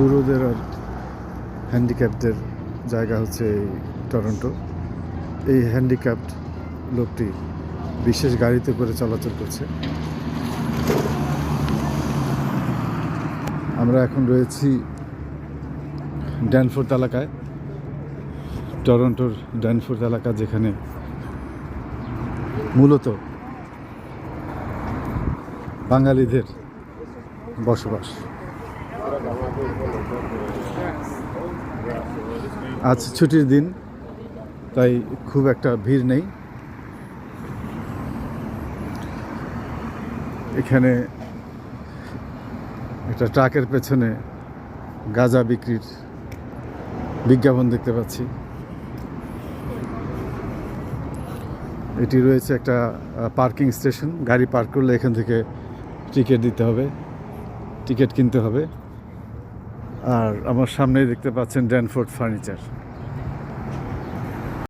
বুড়োদের আর হ্যান্ডিক্যাপদের জায়গা হচ্ছে এই টরন্টো। এই হ্যান্ডিক্যাপড লোকটি বিশেষ গাড়িতে করে চলাচল করছে। আমরা এখন রয়েছি ড্যানফোর্থ এলাকায়, টরন্টোর ড্যানফোর্থ এলাকা যেখানে মূলত বাঙালিদের বসবাস। আজ ছুটির দিন, তাই খুব একটা ভিড় নেই। এখানে একটা ট্রাকের পেছনে গাঁজা বিক্রির বিজ্ঞাপন দেখতে পাচ্ছি। এটি রয়েছে একটা পার্কিং স্টেশন। গাড়ি পার্ক করলে এখান থেকে টিকিট দিতে হবে, টিকিট কিনতে হবে। আর আমার সামনেই দেখতে পাচ্ছেন ড্যানফোর্ড ফার্নিচার।